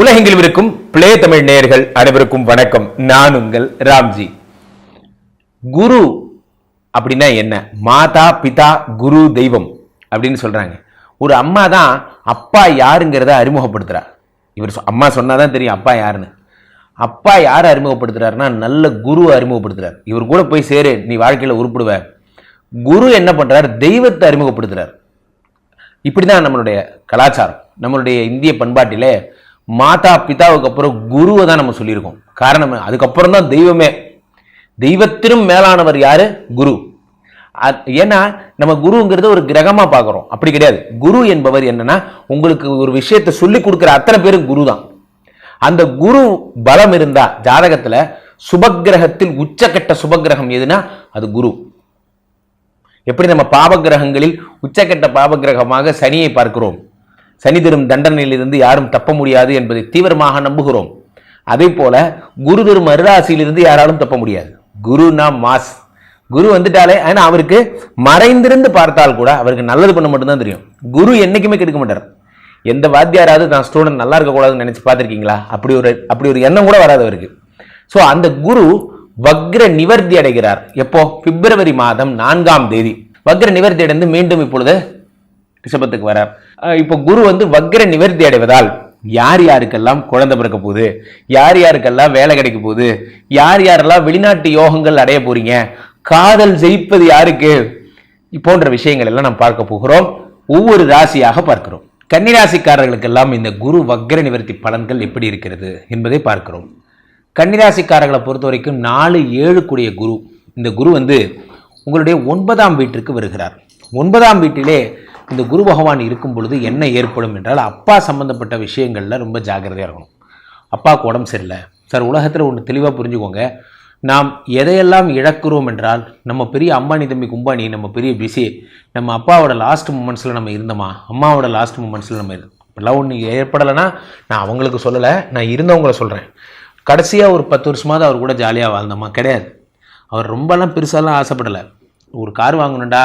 உலகெங்கில் இருக்கும் பிளே தமிழ் நேயர்கள் அனைவருக்கும் வணக்கம். நான் உங்கள் ராம்ஜி. குரு அப்படின்னா என்ன? மாதா பிதா குரு தெய்வம் அப்படின்னு சொல்றாங்க. ஒரு அம்மா தான் அப்பா யாருங்கிறத அறிமுகப்படுத்துறா. இவர் அம்மா சொன்னாதான் தெரியும் அப்பா யாருன்னு. அப்பா யார் அறிமுகப்படுத்துறாருன்னா நல்ல குரு அறிமுகப்படுத்துறார். இவர் கூட போய் சேரு நீ வாழ்க்கையில் உருப்பிடுவ. குரு என்ன பண்றார்? தெய்வத்தை அறிமுகப்படுத்துறார். இப்படிதான் நம்மளுடைய கலாச்சாரம். நம்மளுடைய இந்திய பண்பாட்டிலே மாதா பிதாவுக்கு அப்புறம் குருவை தான் நம்ம சொல்லியிருக்கோம். காரணம் அதுக்கப்புறம் தான் தெய்வமே. தெய்வத்திலும் மேலானவர் யாரு? குரு. ஏன்னா நம்ம குருங்கிறது ஒரு கிரகமா பார்க்குறோம். அப்படி கிடையாது. குரு என்பவர் என்னன்னா உங்களுக்கு ஒரு விஷயத்தை சொல்லி கொடுக்குற அத்தனை பேரும் குரு தான். அந்த குரு பலம் இருந்தா ஜாதகத்தில் சுபக்கிரகத்தில் உச்சக்கட்ட சுபக்கிரகம் எதுனா அது குரு. எப்படி நம்ம பாபகிரகங்களில் உச்சக்கட்ட பாபகிரகமாக சனியை பார்க்கிறோம்? சனி தரும் தண்டனையிலிருந்து யாரும் தப்ப முடியாது என்பதை தீவிரமாக நம்புகிறோம். அதே போல குரு தரும் அருளாசியிலிருந்து யாராலும் தப்ப முடியாது. குருனா மாஸ். குரு வந்துட்டாலே ஆனால் அவருக்கு மறைந்திருந்து பார்த்தால் கூட அவருக்கு நல்லது பண்ண மட்டும்தான் தெரியும். குரு என்னைக்குமே கெடுக்க மாட்டார். எந்த வாத்தியாராவது தான் ஸ்டூடெண்ட் நல்லா இருக்கக்கூடாதுன்னு நினச்சி பார்த்துருக்கீங்களா? அப்படி ஒரு அப்படி ஒரு எண்ணம் கூட வராது அவருக்கு. ஸோ அந்த குரு வக்ர நிவர்த்தி அடைகிறார். எப்போ? பிப்ரவரி மாதம் நான்காம் தேதி. வக்ர நிவர்த்தி அடைந்து மீண்டும் இப்பொழுது ரிஷபத்துக்கு வரார். இப்போ குரு வந்து வக்ர நிவர்த்தி அடைவதால் யார் யாருக்கெல்லாம் குழந்தை பிறக்க போகுது? யார் யாருக்கெல்லாம் வேலை கிடைக்க போகுது? யார் யாரெல்லாம் வெளிநாட்டு யோகங்கள் அடைய போறீங்க? காதல் ஜெயிப்பது யாருக்கு? போன்ற விஷயங்கள் எல்லாம் நாம் பார்க்க போகிறோம். ஒவ்வொரு ராசியாக பார்க்கிறோம். கன்னிராசிக்காரர்களுக்கெல்லாம் இந்த குரு வக்ர நிவர்த்தி பலன்கள் எப்படி இருக்கிறது என்பதை பார்க்கிறோம். கன்னிராசிக்காரர்களை பொறுத்த வரைக்கும் நாலு ஏழு கூடிய குரு. இந்த குரு வந்து உங்களுடைய ஒன்பதாம் வீட்டிற்கு வருகிறார். ஒன்பதாம் வீட்டிலே இந்த குரு பகவான் இருக்கும் பொழுது என்ன ஏற்படும் என்றால் அப்பா சம்மந்தப்பட்ட விஷயங்களில் ரொம்ப ஜாக்கிரதையாக இருக்கணும். அப்பாவுக்கு உடம்பு சரியில்லை. சார் உலகத்தில் ஒன்று தெளிவாக புரிஞ்சுக்கோங்க. நாம் எதையெல்லாம் இழக்கிறோம் என்றால் நம்ம பெரிய அம்பானி தம்பி கும்பானி நம்ம பெரிய பிஸி நம்ம அப்பாவோட லாஸ்ட் மூமெண்ட்ஸில் நம்ம இருந்தோமா? அம்மாவோட லாஸ்ட் மூமெண்ட்ஸில் நம்ம இருந்தோம்? இப்பெல்லாம் ஒன்று ஏற்படலைன்னா நான் அவங்களுக்கு சொல்லலை நான் இருந்தவங்கள சொல்கிறேன் கடைசியாக ஒரு பத்து வருஷமாவது அவர் கூட ஜாலியாக வாழ்ந்தோமா? கிடையாது. அவர் ரொம்பலாம் பெருசாலாம் ஆசைப்படலை. ஒரு கார் வாங்கணும்டா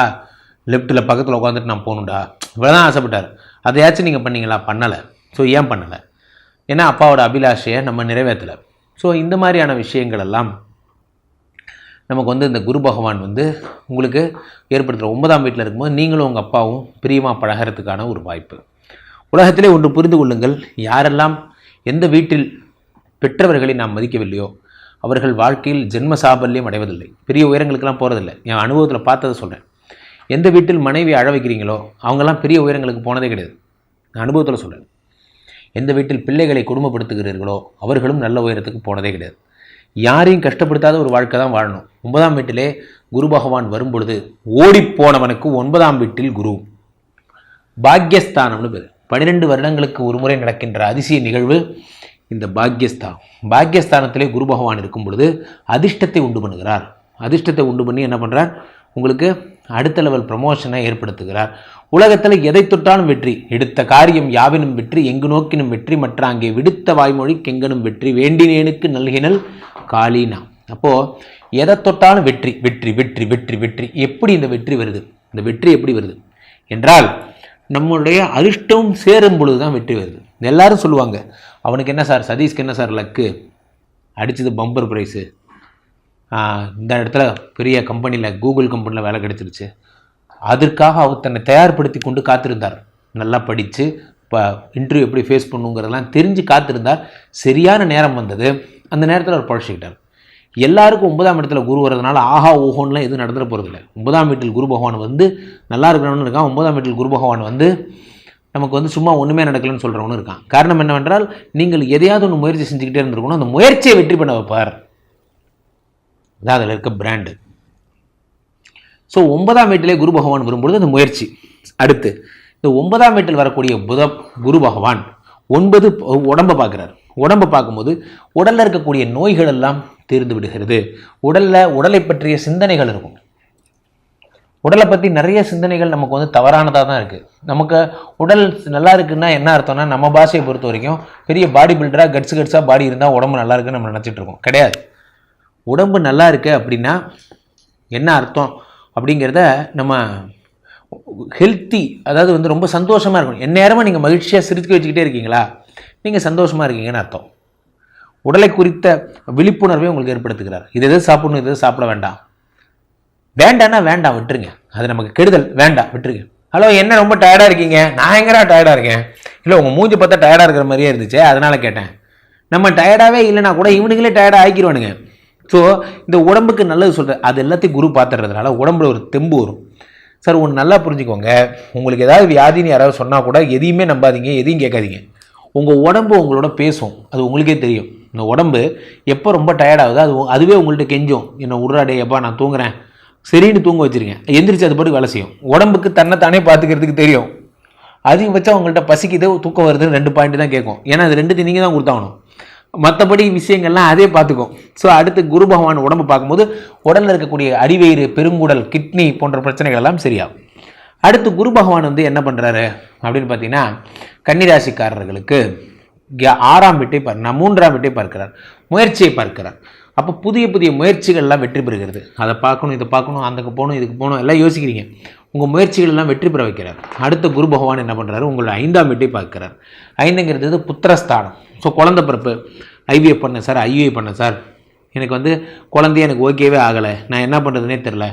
லெஃப்ட்டில் பக்கத்தில் உட்காந்துட்டு நான் போகணும்டா. இவ்வளோதான் ஆசைப்பட்டார். அதையாச்சும் நீங்கள் பண்ணீங்களா? பண்ணலை. ஸோ ஏன் பண்ணலை? ஏன்னா அப்பாவோட அபிலாஷையை நம்ம நிறைவேற்றலை ஸோ இந்த மாதிரியான விஷயங்கள் எல்லாம் நமக்கு வந்து இந்த குரு பகவான் வந்து உங்களுக்கு ஏற்படுத்துகிற ஒன்பதாம் வீட்டில் இருக்கும்போது நீங்களும் உங்கள் அப்பாவும் பிரியமாக பழகிறதுக்கான ஒரு வாய்ப்பு. உலகத்திலே ஒன்று புரிந்து கொள்ளுங்கள். யாரெல்லாம் எந்த வீட்டில் பெற்றவர்களை நாம் மதிக்கவில்லையோ அவர்கள் வாழ்க்கையில் ஜென்ம சாபல்யம் அடைவதில்லை. பெரிய உயரங்களுக்கெல்லாம் போகிறதில்லை என் அனுபவத்தில் பார்த்ததை சொல்கிறேன் எந்த வீட்டில் மனைவி அழ வைக்கிறீங்களோ அவங்கெல்லாம் பெரிய உயரங்களுக்கு போனதே கிடையாது. நான் அனுபவத்தில் சொல்கிறேன் எந்த வீட்டில் பிள்ளைகளை குடும்பப்படுத்துகிறீர்களோ அவர்களும் நல்ல உயரத்துக்கு போனதே கிடையாது. யாரையும் கஷ்டப்படுத்தாத ஒரு வாழ்க்கை தான் வாழணும். ஒன்பதாம் வீட்டிலே குரு பகவான் வரும்பொழுது ஓடிப்போனவனுக்கு ஒன்பதாம் வீட்டில் குரு. பாக்யஸ்தானம்னு பேர். பன்னிரெண்டு வருடங்களுக்கு ஒரு முறை நடக்கின்ற அதிசய நிகழ்வு இந்த பாக்யஸ்தான் பாக்யஸ்தானத்திலே குரு பகவான் இருக்கும் பொழுது அதிர்ஷ்டத்தை உண்டு பண்ணுகிறார். அதிர்ஷ்டத்தை உண்டு பண்ணி என்ன பண்ணுறார் உங்களுக்கு அடுத்த லெவல் ப்ரமோஷனை ஏற்படுத்துகிறார். உலகத்தில் எதை தொட்டாலும் வெற்றி எடுத்த காரியம் யாவினும் வெற்றி எங்கு நோக்கினும் வெற்றி மற்ற அங்கே விடுத்த வாய்மொழி கெங்கனும் வெற்றி வேண்டினேனுக்கு நல்கினல் காளினா அப்போது எதை தொட்டாலும் வெற்றி வெற்றி வெற்றி வெற்றி வெற்றி. எப்படி இந்த வெற்றி வருது? இந்த வெற்றி எப்படி வருது? என்றால் நம்மளுடைய அதிர்ஷ்டம் சேரும் பொழுது தான் வெற்றி வருது. எல்லாரும் சொல்லுவாங்க அவனுக்கு என்ன சார் சதீஷ்க்கு என்ன சார் லக்கு? அடித்தது பம்பர் ப்ரைஸு இந்த இடத்துல பெரிய கம்பெனியில் கூகுள் கம்பெனியில் வேலை கிடைச்சிருச்சு. அதற்காக அவர் தன்னை தயார்படுத்தி கொண்டு காத்திருந்தார். நல்லா படித்து இப்போ இன்டர்வியூ எப்படி ஃபேஸ் பண்ணுங்கிறதெல்லாம் தெரிஞ்சு காத்திருந்தார். சரியான நேரம் வந்தது. அந்த நேரத்தில் அவர் பழச்சிக்கிட்டார் எல்லாருக்கும் ஒன்பதாம் இடத்துல குரு வரதுனால ஆஹா ஓஹோன்லாம் எதுவும் நடந்துட போகிறதில்ல ஒன்பதாம் வீட்டில் குரு பகவான் வந்து நல்லா இருக்கிறவனு இருக்கான். ஒன்பதாம் வீட்டில் குரு பகவான் வந்து நமக்கு வந்து சும்மா ஒன்றுமே நடக்கலைன்னு சொல்கிறவனும் இருக்கான். காரணம் என்னவென்றால் நீங்கள் எதையாவது ஒன்று முயற்சி செஞ்சுக்கிட்டே இருந்திருக்கணும். அந்த முயற்சியை வெற்றி பண்ண வைப்பார். அதான் அதில் இருக்க பிராண்டு ஸோ ஒன்பதாம் வீட்டிலே குரு பகவான் வரும்பொழுது அந்த முயற்சி. அடுத்து இந்த ஒன்பதாம் வீட்டில் வரக்கூடிய புத குரு பகவான் ஒன்பது உடம்பை பார்க்குறார். உடம்பை பார்க்கும்போது உடலில் இருக்கக்கூடிய நோய்கள் எல்லாம் தீர்ந்து விடுகிறது. உடலில் உடலை பற்றிய சிந்தனைகள் இருக்கும். உடலை பற்றி நிறைய சிந்தனைகள் நமக்கு வந்து தவறானதாக தான் இருக்குது நமக்கு உடல் நல்லா இருக்குன்னா என்ன அர்த்தம்னா நம்ம பாஷையை பொறுத்த வரைக்கும் பெரிய பாடி பில்டராக கட்ஸ் கட்ஸாக பாடி இருந்தால் உடம்பு நல்லா இருக்குன்னு நம்ம நினச்சிட்டு இருக்கோம். கிடையாது. உடம்பு நல்லா இருக்கு அப்படின்னா என்ன அர்த்தம்? அப்படிங்கிறத நம்ம ஹெல்த்தி அதாவது வந்து ரொம்ப சந்தோஷமாக இருக்கணும். எந்நேரமாக நீங்கள் மகிழ்ச்சியாக சிரித்து வச்சுக்கிட்டே இருக்கீங்களா? நீங்கள் சந்தோஷமாக இருக்கீங்கன்னு அர்த்தம். உடலை குறித்த விழிப்புணர்வை உங்களுக்கு ஏற்படுத்துகிறார். இது எது சாப்பிடணும் இது எது சாப்பிட வேண்டாம்? வேண்டாம்னா வேண்டாம் விட்டுருங்க. அது நமக்கு கெடுதல். வேண்டாம் விட்டுருங்க. ஹலோ என்ன ரொம்ப டயர்டாக இருக்கீங்க? நான் எங்கடா டயர்டாக இருக்கேன்? இல்லை உங்கள் மூஞ்சி பார்த்தா டயர்டாக இருக்கிற மாதிரியே இருந்துச்சு அதனால் கேட்டேன். நம்ம டயர்டாகவே இல்லைனா கூட இவனுங்களே டயர்டாக ஆக்கிடுவானுங்க ஸோ இந்த உடம்புக்கு நல்லது சொல்கிற அது எல்லாத்தையும் குரு பார்த்துறதுனால உடம்புல ஒரு தெம்பு வரும். சார் ஒன்று நல்லா புரிஞ்சுக்கோங்க. உங்களுக்கு ஏதாவது வியாதின்னு யாராவது சொன்னால் கூட எதையுமே நம்பாதீங்க எதையும் கேட்காதீங்க. உங்கள் உடம்பு உங்களோட பேசும். அது உங்களுக்கே தெரியும். இந்த உடம்பு எப்போ ரொம்ப டயர்டாகுதோ அது உ- அதுவே உங்கள்கிட்ட கெஞ்சும். என்ன உருளாடே எப்பா நான் தூங்குறேன். சரின்னு தூங்க வச்சுருக்கேன் எந்திரிச்சு அது பாட்டு வேலை செய்யும். உடம்புக்கு தன்னைத்தானே பார்த்துக்கிறதுக்கு தெரியும். அதிகபட்சம் உங்கள்கிட்ட பசிக்குது தூக்கம் வருதுன்னு ரெண்டு பாயிண்ட் தான் கேட்கும். ஏன்னா அது ரெண்டு நீங்கள் தான் கொடுத்தாகணும். மற்றபடி விஷயங்கள்லாம் அதே பார்த்துக்கும் ஸோ அடுத்து குரு பகவான் உடம்பு பார்க்கும்போது உடலில் இருக்கக்கூடிய அடிவயிறு பெருங்குடல் கிட்னி போன்ற பிரச்சனைகள் எல்லாம் சரியாகும். அடுத்து குரு பகவான் வந்து என்ன பண்ணுறாரு அப்படின்னு பார்த்தீங்கன்னா கன்னிராசிக்காரர்களுக்கு ஆறாம் வீட்டை பார் நான் மூன்றாம் வீட்டை பார்க்கிறார். முயற்சியை பார்க்கிறார். அப்போ புதிய புதிய முயற்சிகள்லாம் வெற்றி பெறுகிறது. அதை பார்க்கணும் இதை பார்க்கணும் அந்தக்கு போகணும் இதுக்கு போகணும் எல்லாம் யோசிக்கிறீங்க. உங்கள் முயற்சிகள் எல்லாம் வெற்றி பெற வைக்கிறார். அடுத்த குரு பகவான் என்ன பண்ணுறாரு உங்களை ஐந்தாம் வீட்டை பார்க்கிறார். ஐந்துங்கிறது வந்து புத்திரஸ்தானம். ஸோ குழந்த பிறப்பு ஐவிஎஃப் பண்ணேன் சார் ஐவிஐ பண்ணேன் சார் எனக்கு வந்து குழந்தைய எனக்கு ஓகேவே ஆகலை. நான் என்ன பண்ணுறதுனே தெரில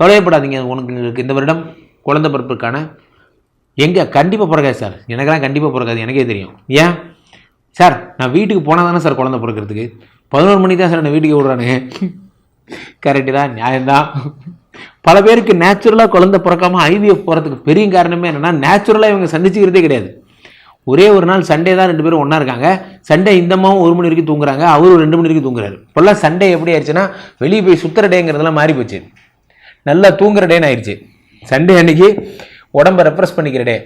கவலையப்படாதீங்க உனக்கு இந்த வருடம் குழந்த பிறப்புக்கான எங்கே கண்டிப்பாக பிறக்காது சார் எனக்கெல்லாம் கண்டிப்பாக பிறக்காது எனக்கே தெரியும். ஏன்? சார் நான் வீட்டுக்கு போனால் தானே சார் குழந்த பிறக்கிறதுக்கு. பதினோரு மணிக்கு தான் சார் நான் வீட்டுக்கு விடுறானு கரெக்டு தான். நியாயம்தான் பல பேருக்கு நேச்சுரலாக குழந்தை பிறக்காம ஐவிஎஃப் போகிறதுக்கு பெரிய காரணமே என்னென்னா நேச்சுரலாக இவங்க சந்திச்சுக்கிறதே கிடையாது. ஒரே ஒரு நாள் சண்டே தான் ரெண்டு பேரும் ஒன்றா இருக்காங்க. சண்டே இந்த அம்மாவும் ஒரு மணி வரைக்கும் தூங்குறாங்க. அவரும் ரெண்டு மணி வரைக்கும் தூங்குறாரு. இப்போல்லாம் சண்டே எப்படி ஆயிடுச்சுன்னா வெளியே போய் சுற்றுற டேங்கிறதெல்லாம் மாறி போச்சு. நல்லா தூங்குற டேன்னு ஆயிடுச்சு. சண்டே அன்னைக்கு உடம்ப ரெப்ரெஸ் பண்ணிக்கிற டே.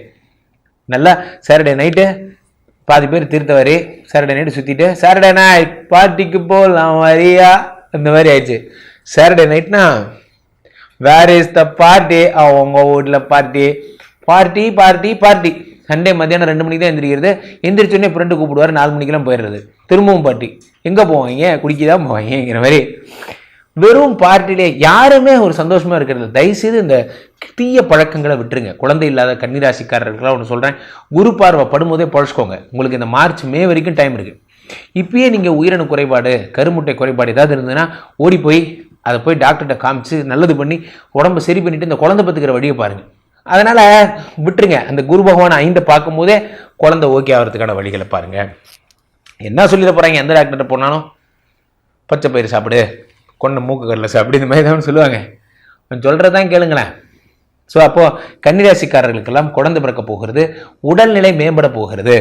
நல்லா சாட்டர்டே நைட்டு பாதி பேர் திருத்தவாரி. சாட்டர்டே நைட்டு சுற்றிட்டு சாட்டர்டே நைட் பார்ட்டிக்கு போகலாம் வரியா? இந்த மாதிரி ஆயிடுச்சு. சாட்டர்டே நைட்னா வேர் இஸ் த பார்ட்டி அவங்க வீட்டில் party party party party Sunday மத்தியானம் ரெண்டு மணிக்கு தான் எந்திரிக்கிறது. எந்திரிச்சோடனே ஃப்ரெண்டு கூப்பிடுவார். நாலு மணிக்கெல்லாம் போயிடுறது. திரும்பவும் பார்ட்டி எங்கே போவாங்க? குடிக்க தான் மாதிரி. வெறும் பார்ட்டிலே யாருமே ஒரு சந்தோஷமாக இருக்கிறது தயவுசெய்து இந்த தீய பழக்கங்களை விட்டுருங்க. குழந்தை இல்லாத கன்னிராசிக்காரர்களுக்கெல்லாம் ஒன்று சொல்கிறேன் குரு பார்வை படும்போதே பழச்சிக்கோங்க. உங்களுக்கு இந்த மார்ச் மே வரைக்கும் டைம் இருக்குது இப்பயே நீங்கள் உயிரணு குறைபாடு கருமுட்டை குறைபாடு ஏதாவது இருந்ததுன்னா ஓடி போய் அதை போய் டாக்டர்கிட்ட காமிச்சு நல்லது பண்ணி உடம்ப சரி பண்ணிவிட்டு இந்த குழந்தை பத்துக்கிற வழியை பாருங்க. அதனால் விட்டுருங்க. அந்த குரு பகவான் ஐந்தை பார்க்கும்போதே குழந்தை ஓகே ஆகிறதுக்கான வழிகளை பாருங்க. என்ன சொல்லிட போகிறாங்க எந்த டாக்டர்கிட்ட போனாலும் பச்சை பயிர் சாப்பிடு கொண்ட மூக்கு கடலை சாப்பிடு இந்த மாதிரி தான் சொல்லுவாங்க. சொல்கிறது தான் கேளுங்களேன். ஸோ அப்போது கன்னிராசிக்காரர்களுக்கெல்லாம் குழந்தை பிறக்க போகிறது உடல்நிலை மேம்பட போகிறது.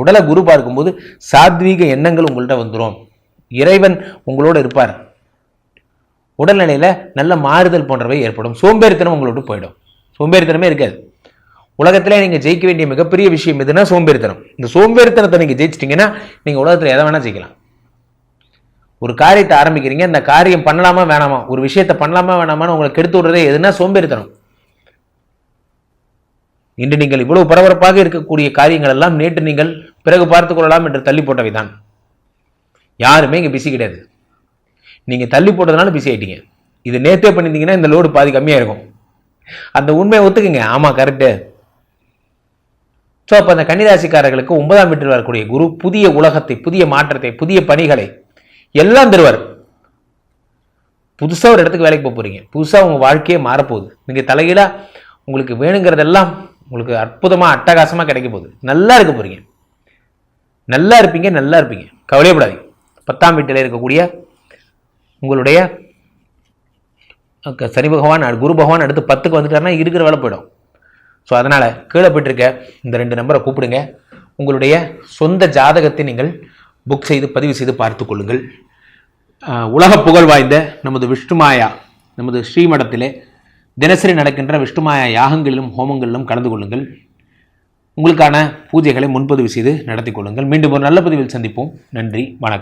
உடலை குரு பார்க்கும்போது சாத்வீக எண்ணங்கள் உங்கள்கிட்ட வந்துடும் இறைவன் உங்களோட இருப்பார். உடல்நிலையில் நல்ல மாறுதல் போன்றவை ஏற்படும். சோம்பேறித்தனம் உங்களோட போயிடும். சோம்பேறித்தனமே இருக்காது. உலகத்தில் நீங்கள் ஜெயிக்க வேண்டிய மிகப்பெரிய விஷயம் எதுனா சோம்பேறித்தனம். இந்த சோம்பேறித்தனத்தை நீங்கள் ஜெயிச்சிட்டிங்கன்னா நீங்கள் உலகத்தில் எதை வேணால் ஜெயிக்கலாம். ஒரு காரியத்தை ஆரம்பிக்கிறீங்க இந்த காரியம் பண்ணலாமா வேணாமா? ஒரு விஷயத்தை பண்ணலாமா வேணாமான்னு உங்களுக்கு கெடுத்து விடுறதே எதுனா சோம்பேறித்தனம். இன்று நீங்கள் இவ்வளவு பரபரப்பாக இருக்கக்கூடிய காரியங்கள் எல்லாம் நேற்று நீங்கள் பிறகு பார்த்துக் கொள்ளலாம் என்று தள்ளி போட்டவைதான். யாருமே இங்கே பிஸி கிடையாது. நீங்கள் தள்ளி போட்டதுனால பிஸி ஆகிட்டீங்க இது நேற்றே பண்ணியிருந்தீங்கன்னா இந்த லோடு பாதி கம்மியாக இருக்கும். அந்த உண்மையை ஒத்துக்குங்க. ஆமாம் கரெக்டு ஸோ அப்போ அந்த கன்னிராசிக்காரர்களுக்கு ஒன்பதாம் வீட்டில் வரக்கூடிய குரு புதிய உலகத்தை புதிய மாற்றத்தை புதிய பணிகளை எல்லாம் தருவார். புதுசாக ஒரு இடத்துக்கு வேலைக்கு போக போகிறீங்க புதுசாக உங்கள் வாழ்க்கையே மாறப்போகுது. நீங்கள் தலைகீழா உங்களுக்கு வேணுங்கிறதெல்லாம் உங்களுக்கு அற்புதமாக அட்டகாசமாக கிடைக்க போகுது. நல்லா இருக்க போறீங்க. நல்லா இருப்பீங்க நல்லா இருப்பீங்க. கவலையப்படாதீங்க பத்தாம் வீட்டில் இருக்கக்கூடிய உங்களுடைய சனி பகவான் குரு பகவான் அடுத்து பத்துக்கு வந்துட்டாருன்னா இருக்கிற வேலை போயிடும். ஸோ அதனால் கீழே போயிட்டுருக்க இந்த ரெண்டு நம்பரை கூப்பிடுங்க. உங்களுடைய சொந்த ஜாதகத்தை நீங்கள் புக் செய்து பதிவு செய்து பார்த்து கொள்ளுங்கள். உலக புகழ் வாய்ந்த நமது விஷ்ணுமாயா நமது ஸ்ரீமடத்திலே தினசரி நடக்கின்ற விஷ்ணுமாயா யாகங்களிலும் ஹோமங்களிலும் கலந்து கொள்ளுங்கள். உங்களுக்கான பூஜைகளை முன்பதிவு செய்து நடத்தி கொள்ளுங்கள். மீண்டும் ஒரு நல்ல பதிவில் சந்திப்போம். நன்றி வணக்கம்.